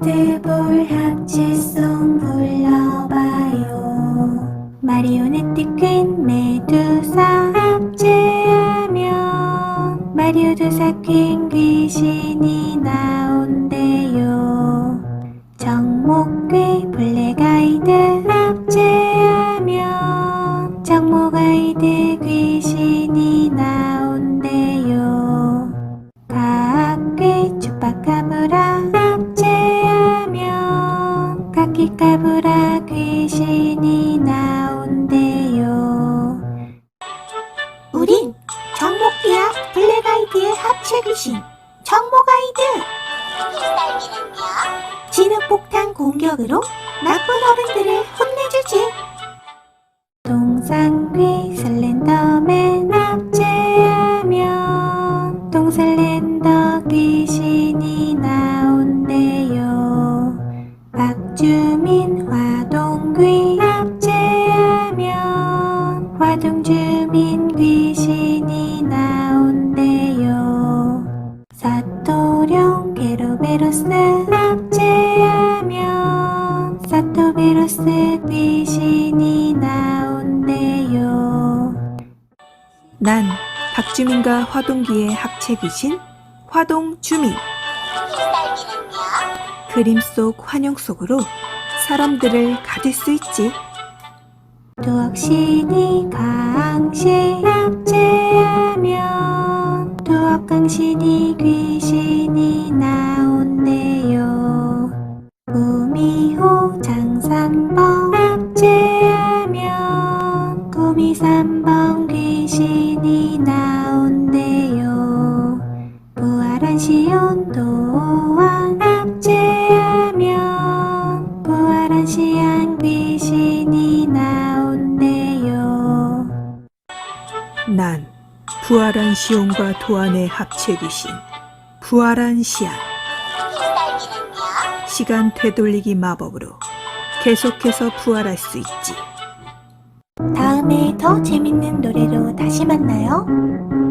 하트볼 합체송 불러봐요. 마리오네트 퀸 메두사 합체하면 마리오두사 퀸 귀신이 나온대요. 정목귀 블랙아이드 합체하면 정목아이드 귀신이 나온대요. 가악귀 추파카브라 가키카브라 귀신이 나온대요 우린 정목귀와 블랙아이드의 합체 귀신 정목아이드 진흙폭탄 공격으로 나쁜 어른들을 혼내주지. 동상귀 합체하면 화동주민 귀신이 나온대요. 사토령 게로베로스 합체하면 사토베로스 귀신이 나온대요. 난 박주민과 화동기의 합체 귀신 화동주민. 그림 속 환영 속으로 사람들을 가둘 수 있지. 두억신이 강시 합체하면 두억강신이 귀 부활한 시온과 도안의 합체기신 부활한 시안. 시간 되돌리기 마법으로 계속해서 부활할 수 있지. 다음에 더 재밌는 노래로 다시 만나요.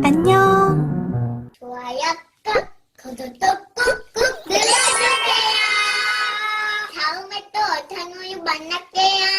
안녕. 좋아요 꾹. 구독도 꾹꾹 눌러주세요. 다음에 또 어떤 우유 만날게요.